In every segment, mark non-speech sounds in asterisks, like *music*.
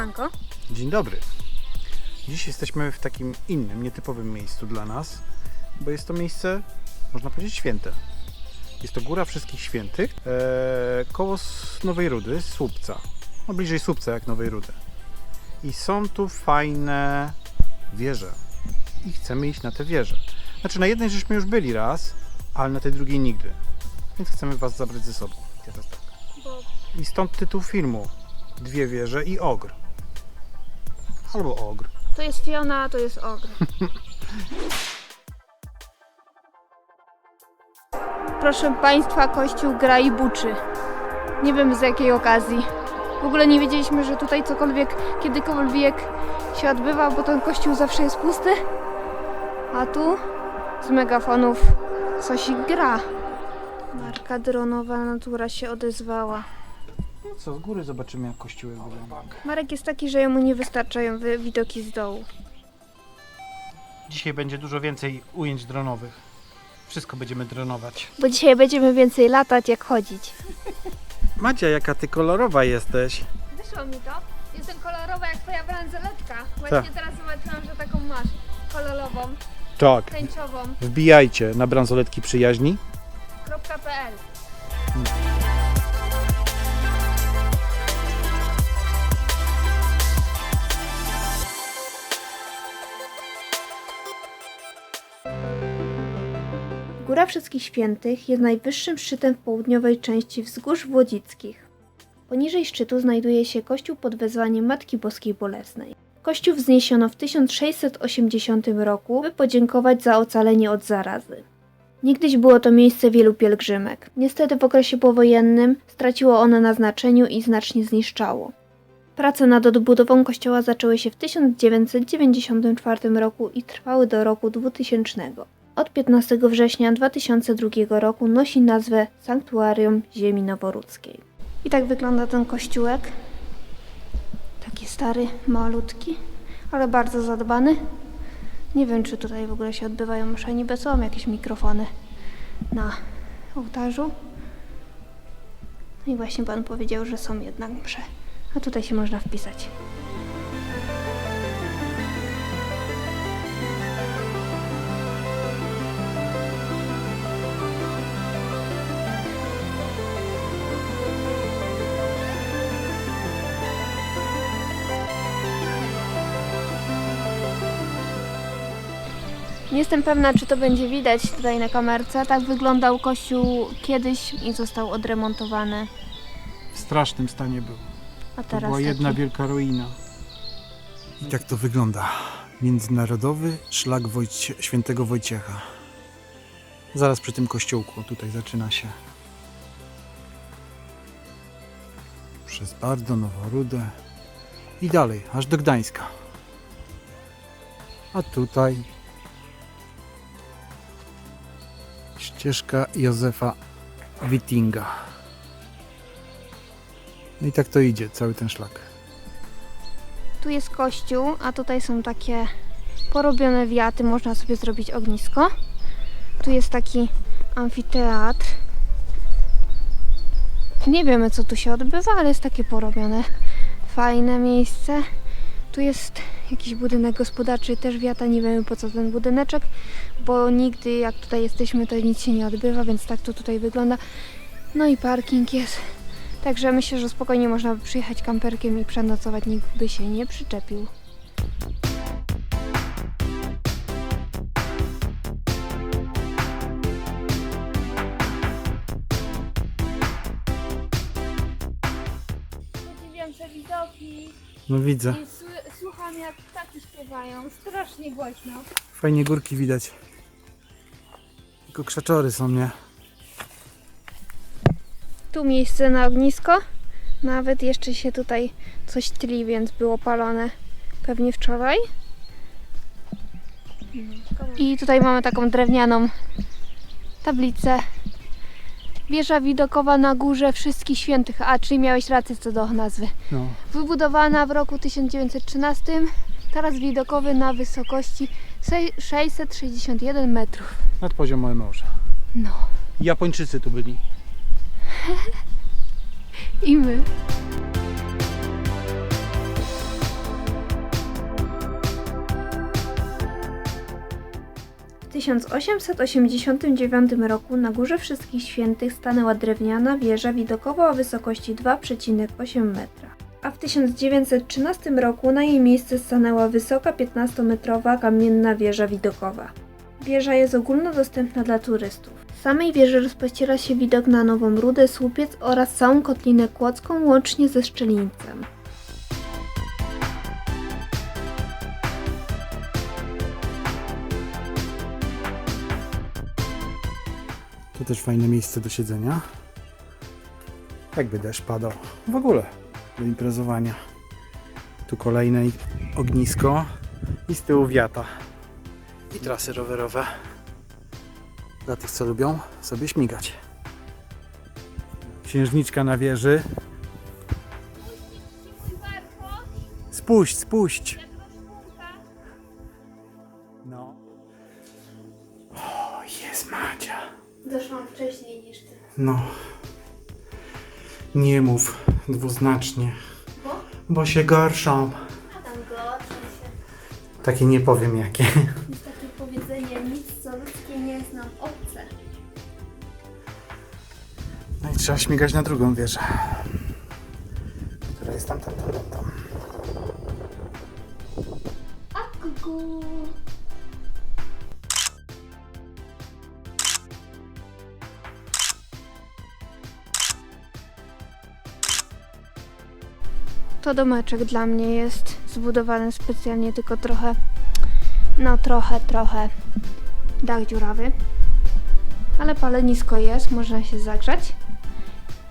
Siemanko. Dzień dobry. Dziś jesteśmy w takim innym, nietypowym miejscu dla nas, bo jest to miejsce, można powiedzieć, święte. Jest to Góra Wszystkich Świętych, e, koło Nowej Rudy, Słupca. No bliżej Słupca jak Nowej Rudy. I są tu fajne wieże. I chcemy iść na te wieże. Znaczy na jednej żeśmy już byli raz, ale na tej drugiej nigdy. Więc chcemy Was zabrać ze sobą. Tak. I stąd tytuł filmu. Dwie wieże i ogr. Albo ogr. To jest Fiona, to jest Ogr. *laughs* Proszę Państwa, kościół gra i buczy. Nie wiem z jakiej okazji. W ogóle nie wiedzieliśmy, że tutaj cokolwiek, kiedykolwiek się odbywa, bo ten kościół zawsze jest pusty. A tu z megafonów coś gra. Marka dronowa natura się odezwała. No co, z góry zobaczymy jak kościółek wygląda. Marek jest taki, że jemu nie wystarczają wy- widoki z dołu. Dzisiaj będzie dużo więcej ujęć dronowych. Wszystko będziemy dronować. Bo dzisiaj będziemy więcej latać jak chodzić. *laughs* Macia, jaka ty kolorowa jesteś. Wyszło mi to. Jestem kolorowa jak twoja bransoletka. Właśnie Tak. teraz zobaczyłam, że taką masz. Kolorową, Tak. tęczową. Wbijajcie na bransoletki przyjaźni. .pl Góra Wszystkich Świętych jest najwyższym szczytem w południowej części wzgórz Włodzickich. Poniżej szczytu znajduje się kościół pod wezwaniem Matki Boskiej Bolesnej. Kościół wzniesiono w 1680 roku, by podziękować za ocalenie od zarazy. Niegdyś było to miejsce wielu pielgrzymek. Niestety w okresie powojennym straciło ono na znaczeniu i znacznie zniszczało. Prace nad odbudową kościoła zaczęły się w 1994 roku i trwały do roku 2000. Od 15 września 2002 roku nosi nazwę Sanktuarium Ziemi Noworudzkiej. I tak wygląda ten kościółek. Taki stary, malutki, ale bardzo zadbany. Nie wiem, czy tutaj w ogóle się odbywają msze. Niby są jakieś mikrofony na ołtarzu. No i właśnie Pan powiedział, że są jednak msze. A tutaj się można wpisać. Jestem pewna, czy to będzie widać tutaj na kamerce. Tak wyglądał kościół kiedyś i został odremontowany. W strasznym stanie był. A To teraz była jedna taki... wielka ruina. I tak to wygląda. Międzynarodowy szlak Wojcie... świętego Wojciecha. Zaraz przy tym kościółku tutaj zaczyna się. Przez Bardo, Noworudę i dalej, aż do Gdańska. A tutaj ścieżka Józefa Wittinga. No i tak to idzie, cały ten szlak. Tu jest kościół, a tutaj są takie porobione wiaty. Można sobie zrobić ognisko. Tu jest taki amfiteatr. Nie wiemy, co tu się odbywa, ale jest takie porobione. Fajne miejsce. Tu jest jakiś budynek gospodarczy, też wiata. Nie wiemy, po co ten budyneczek, bo nigdy, jak tutaj jesteśmy, to nic się nie odbywa, więc tak to tutaj wygląda. No i parking jest. Także myślę, że spokojnie można by przyjechać kamperkiem i przenocować, nikt by się nie przyczepił. Podziwiam te widoki No widzę. i słucham jak ptaki śpiewają, strasznie głośno. Fajnie górki widać. Tylko krzaczory są, nie? Tu miejsce na ognisko. Nawet jeszcze się tutaj coś tli, więc było palone pewnie wczoraj. I tutaj mamy taką drewnianą tablicę. Wieża widokowa na górze wszystkich świętych, a czyli miałeś rację co do nazwy. No. Wybudowana w roku 1913, teraz widokowy na wysokości 661 metrów. Nad poziomem morza. No. Japończycy tu byli. *laughs* I my. W 1889 roku na Górze Wszystkich Świętych stanęła drewniana wieża widokowa o wysokości 2,8 metra. A w 1913 roku na jej miejsce stanęła wysoka 15-metrowa kamienna wieża widokowa. Wieża jest ogólnodostępna dla turystów. Z samej wieży rozpościera się widok na Nową Rudę, Słupiec oraz całą Kotlinę Kłodzką łącznie ze Szczelińcem. Tu też fajne miejsce do siedzenia. Jakby deszcz padał. W ogóle do imprezowania. Tu kolejne ognisko i z tyłu wiata. I trasy rowerowe. Dla tych, co lubią sobie śmigać. Księżniczka na wieży. Spuść, spuść. No. O, jest Madzia. Doszłam wcześniej niż ty. No. Nie mów dwuznacznie, Bo? bo się gorszą. A tam go, się. Takie nie powiem jakie. Jest takie powiedzenie, nic co ludzkie nie jest nam obce. No i trzeba śmigać na drugą wieżę. To domeczek dla mnie jest zbudowany specjalnie, tylko trochę, no trochę, trochę dach dziurawy. Ale palenisko jest, można się zagrzać.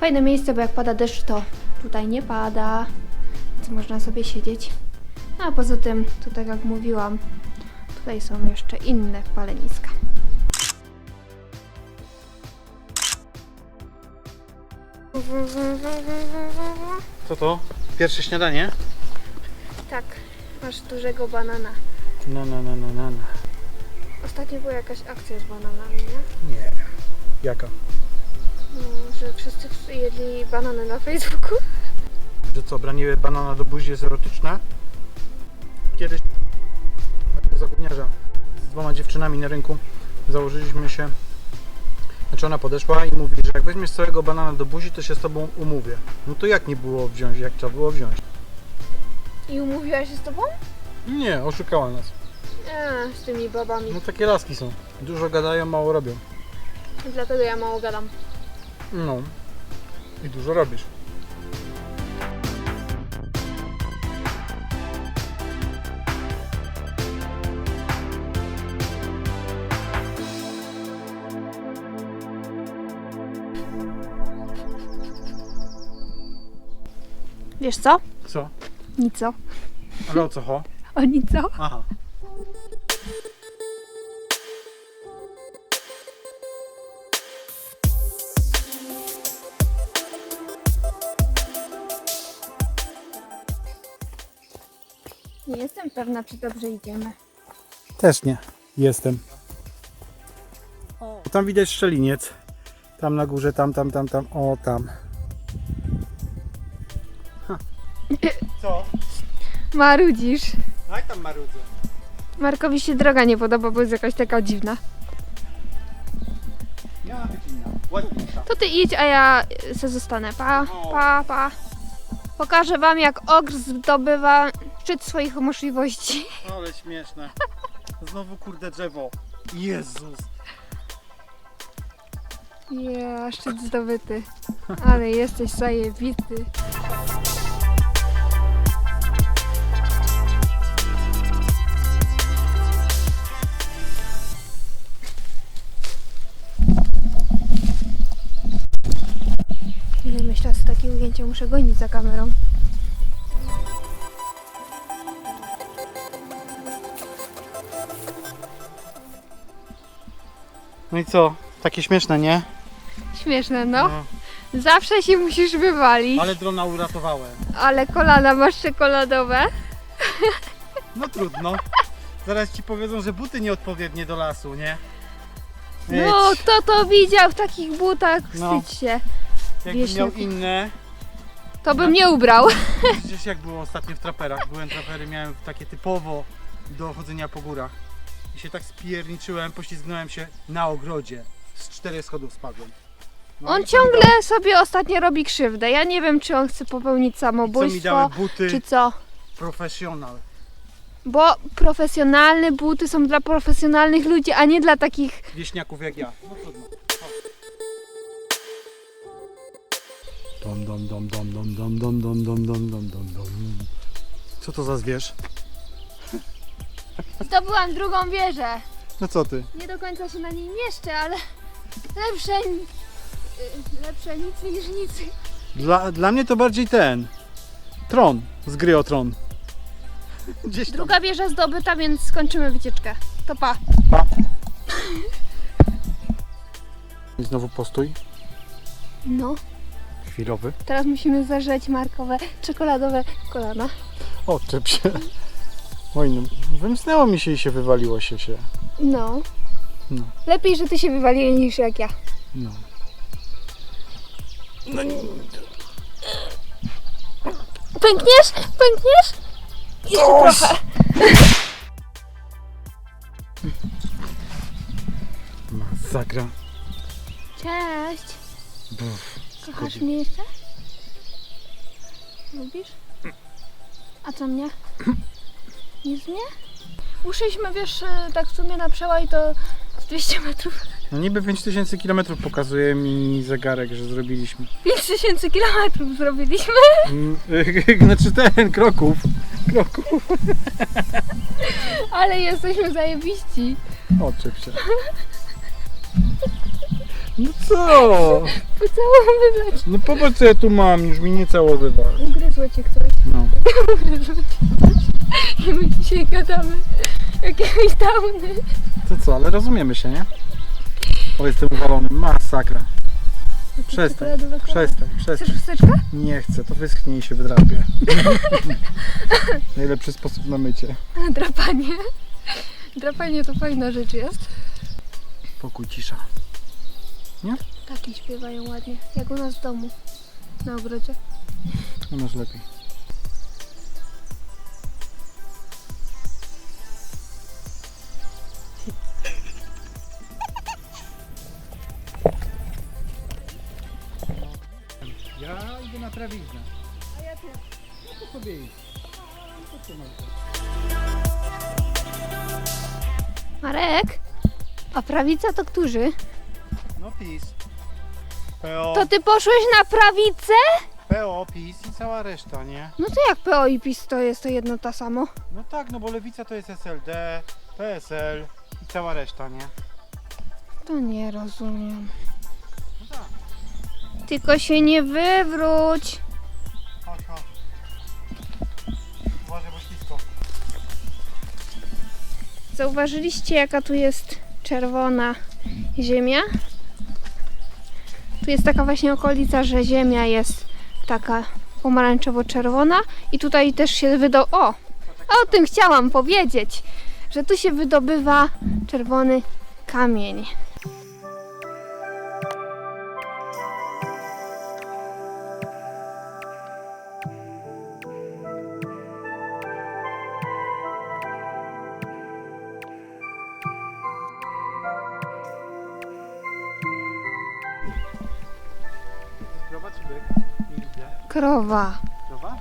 Fajne miejsce, bo jak pada deszcz, to tutaj nie pada, więc można sobie siedzieć. No a poza tym, tu tak jak mówiłam, tutaj są jeszcze inne paleniska. Co to? Pierwsze śniadanie? Tak, masz dużego banana. No, no, no, no, no. no. Ostatnio była jakaś akcja z bananami, nie? Nie wiem. Jaka? No, że wszyscy jedli banany na Facebooku. Że co, branie banana do buzi jest erotyczne? Kiedyś jako z dwoma dziewczynami na rynku założyliśmy się ona podeszła i mówi, że jak weźmiesz całego banana do buzi, to się z tobą umówię. No to jak nie było wziąć, jak trzeba było wziąć? I umówiła się z tobą? Nie, oszukała nas. Eee, z tymi babami. No takie laski są. Dużo gadają, mało robią. Dlatego ja mało gadam. No. I dużo robisz. Wiesz co? Co? Nico. Ale o co ho? *laughs* O nico? Aha. Nie jestem pewna, czy dobrze idziemy. Też nie. Jestem. Tam widać szczeliniec. Tam na górze, tam, tam, tam, tam. O, tam. Marudzisz. Aj tam marudzę. Markowi się droga nie podoba, bo jest jakaś taka dziwna. Miała być inna. Ładniejsza. To ty idź, a ja se zostanę. Pa, pa, pa. Pokażę wam, jak ogr zdobywa szczyt swoich możliwości. Ale śmieszne. Znowu kurde drzewo. Jezus. Ja, szczyt zdobyty. Ale jesteś zajebity. Ujęcie muszę gonić za kamerą. No i co? Takie śmieszne, nie? Śmieszne, no. Zawsze się musisz wywalić. Ale drona uratowałem. Ale kolana masz czekoladowe. No trudno. Zaraz ci powiedzą, że buty nieodpowiednie do lasu, nie? No, Jedź. kto to widział w takich butach? No. Wstydź się. Jakbym miał inne, To bym nie ubrał. *laughs* Gdzieś jak było ostatnio w traperach. Byłem trapery, miałem takie typowo do chodzenia po górach. I się tak spierniczyłem, poślizgnąłem się na ogrodzie. Z czterech schodów spadłem. No On i ciągle sobie ostatnio robi krzywdę. Ja nie wiem, czy on chce popełnić dały- Co mi samobójstwo, dały buty czy co. profesjonal. Bo profesjonalne buty są dla profesjonalnych ludzi, a nie dla takich. Wieśniaków jak ja. No trudno. Dom, dom, dom, dom, dom, dom, dom, dom, dom, dom, dom, dom, dom. Co to za zwierz? Zdobyłam drugą wieżę. No co ty? Nie do końca się na niej mieszczę, ale lepsze, y, lepsze nic niż nic. Dla, dla mnie to bardziej ten. Tron z gry o tron. Gdzieś tam. Druga wieża zdobyta, więc skończymy wycieczkę. To pa. Pa. I znowu postój No, chwilowy. teraz musimy zażyć markowe czekoladowe kolana. O, czep się. Oj, no, wymknęło mi się i się wywaliło się się. No. No. Lepiej, że ty się wywaliłeś niż jak ja. No. No nie. Pękniesz? Pękniesz? Jeszcze trochę. Masakra. Cześć. Buf. Kochasz mnie jeszcze? Lubisz? A co mnie? *clears throat* Nic mnie? Uszliśmy, wiesz, e, tak w sumie na przełaj to z 200 metrów. No niby 5000 km pokazuje mi zegarek, że zrobiliśmy. 5000 kilometrów zrobiliśmy. Mm, *laughs* Znaczy ten, kroków. Kroków. *laughs* Ale jesteśmy zajebiści. Się. *laughs* No co? *laughs* Pocałowywać. No popatrz co ja tu mam, już mi nie całowywa. Ugryzło cię ktoś. No. Ugryzło cię ktoś. I my dzisiaj gadamy jakiegoś downy. To co, ale rozumiemy się, nie? O, jestem uwalony. Masakra. Przestań, przestań, Chcesz przestań. chusteczkę? Nie chcę, to wyschnie i się wydrapie. *laughs* Najlepszy sposób na mycie. Drapanie. Drapanie to fajna rzecz jest. Pokój cisza. Taki śpiewają ładnie, jak u nas w domu, na ogrodzie. U nas lepiej. Ja idę na trawiznę. A ja też. No to sobie idź. To co masz? Marek, a prawica to którzy? No PiS. PO, To ty poszłeś na prawicę? PO, PiS i cała reszta, nie? No to jak PO i PiS to jest to jedno ta samo? No tak, no bo lewica to jest SLD, PSL i cała reszta, nie? To nie rozumiem. No tak. Tylko się nie wywróć. Ha. Uważaj, bo ślisko. Zauważyliście jaka tu jest czerwona ziemia? Tu jest taka właśnie okolica, że ziemia jest taka pomarańczowo-czerwona i tutaj też się wydo... O! O tym chciałam powiedzieć, że tu się wydobywa czerwony kamień. Krowa. Krowa?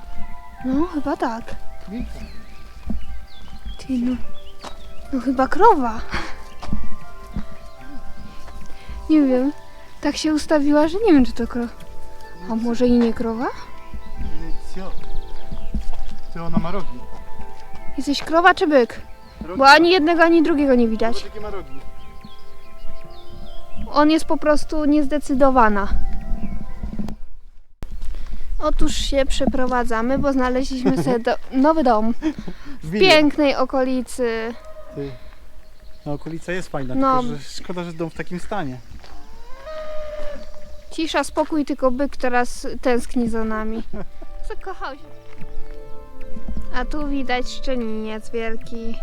No, chyba tak. Ty no. No chyba krowa. Nie wiem. Tak się ustawiła, że nie wiem czy to krowa. A może i nie krowa? Co? Ty ona ma rogi. Jesteś krowa czy byk? rogi Bo ani jednego, ani drugiego nie widać. Ma rogi. On jest po prostu niezdecydowana. Otóż się przeprowadzamy, bo znaleźliśmy sobie do, nowy dom w pięknej okolicy. Ty. No okolica jest fajna, No. tylko że szkoda, że dom w takim stanie. Cisza, spokój, tylko byk teraz tęskni za nami. *laughs* Zakochał się. A tu widać szczeliniec wielki.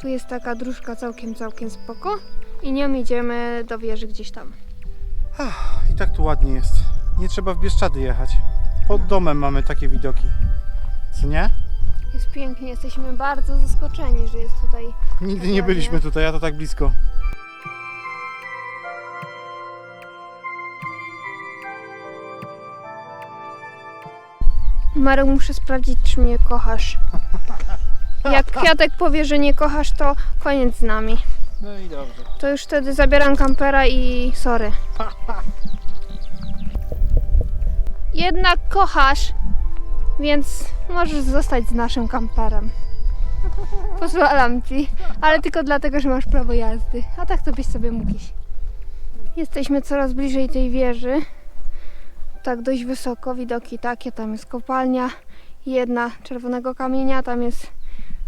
Tu jest taka dróżka całkiem, całkiem spoko. I nią idziemy do wieży gdzieś tam. I tak tu ładnie jest. Nie trzeba w Bieszczady jechać. Pod domem mamy takie widoki. Co nie? Jest pięknie, jesteśmy bardzo zaskoczeni, że jest tutaj. Nigdy nie Dokładnie. byliśmy tutaj, a to tak blisko. Marek, muszę sprawdzić, czy mnie kochasz. *laughs* Jak Kwiatek powie, że nie kochasz, to koniec z nami. No i dobrze. To już wtedy zabieram kampera i sorry. *laughs* Jednak kochasz, więc możesz zostać z naszym kamperem. *laughs* Pozwalam ci, ale tylko dlatego, że masz prawo jazdy. A tak to byś sobie mógł iść. Jesteśmy coraz bliżej tej wieży. Tak dość wysoko, widoki takie, tam jest kopalnia, jedna czerwonego kamienia, tam jest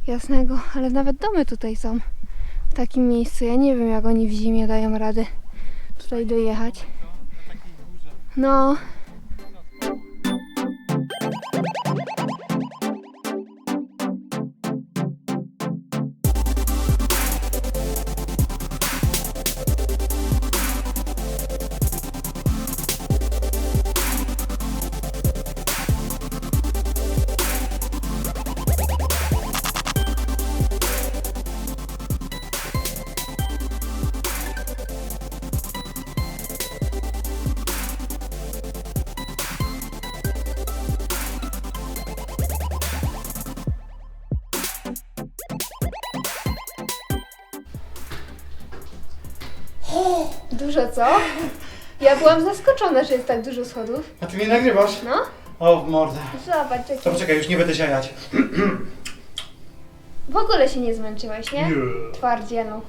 jasnego, ale nawet domy tutaj są w takim miejscu. Ja nie wiem, jak oni w zimie dają radę tutaj dojechać. No. Dużo co? Ja byłam zaskoczona, że jest tak dużo schodów. A ty mnie nagrywasz? No, O, w mordę. zobacz, To poczekaj, już nie będę siajać. W ogóle się nie zmęczyłeś, nie? Nie. Twardzielu.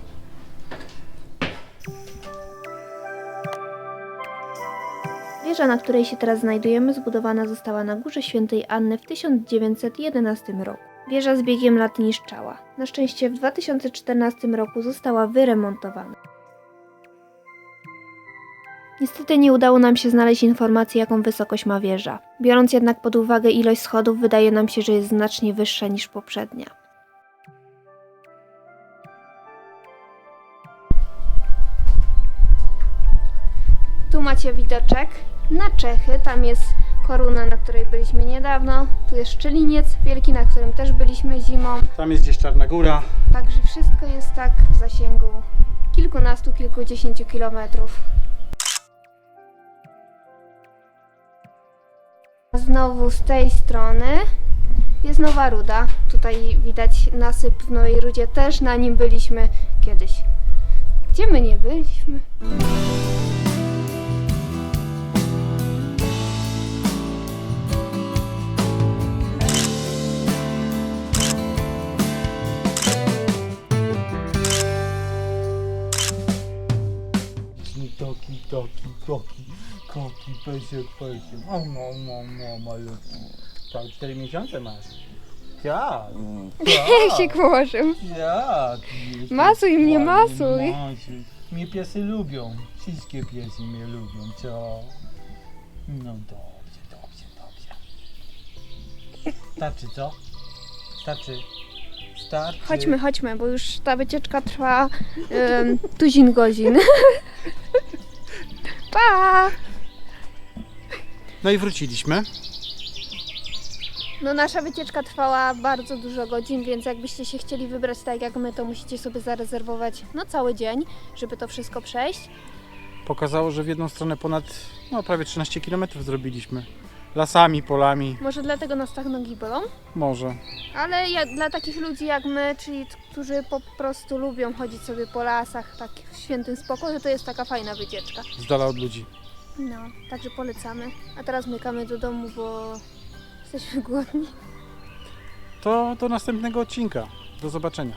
Wieża, na której się teraz znajdujemy, zbudowana została na Górze Świętej Anny w 1911 roku. Wieża z biegiem lat niszczała. Na szczęście w 2014 roku została wyremontowana. Niestety nie udało nam się znaleźć informacji, jaką wysokość ma wieża. Biorąc jednak pod uwagę ilość schodów, wydaje nam się, że jest znacznie wyższa niż poprzednia. Tu macie widoczek na Czechy. Tam jest koruna, na której byliśmy niedawno. Tu jest Szczeliniec wielki, na którym też byliśmy zimą. Tam jest gdzieś Czarna Góra. Także wszystko jest tak w zasięgu kilkunastu, kilkudziesięciu kilometrów. Znowu z tej strony jest Nowa Ruda. Tutaj widać nasyp w Nowej Rudzie. Też na nim byliśmy kiedyś. Gdzie my nie byliśmy? Taki, taki, taki, pesek, pesek. O, no, no, no, malutki. Tak, 4 miesiące masz. Tak, *laughs* Jak się położył? tak. Masuj mnie, masuj. Masuj. Mnie piesy lubią. Wszystkie piesy mnie lubią, co? No dobrze, dobrze, dobrze. Starczy, co? Starczy. Starczy. Chodźmy, chodźmy, bo już ta wycieczka trwa um, *laughs* tuzin godzin. *laughs* pa! No i wróciliśmy. No nasza wycieczka trwała bardzo dużo godzin, więc jakbyście się chcieli wybrać tak jak my, to musicie sobie zarezerwować no cały dzień, żeby to wszystko przejść. Pokazało, że w jedną stronę ponad, no prawie 13 km zrobiliśmy. Lasami, polami, Może dlatego nas tak nogi bolą, może. ale ja, dla takich ludzi jak my, czyli t- którzy po prostu lubią chodzić sobie po lasach tak w świętym spokoju, to jest taka fajna wycieczka. Z dala od ludzi. No, także polecamy. A teraz mykamy do domu, bo jesteśmy głodni. To do następnego odcinka. Do zobaczenia.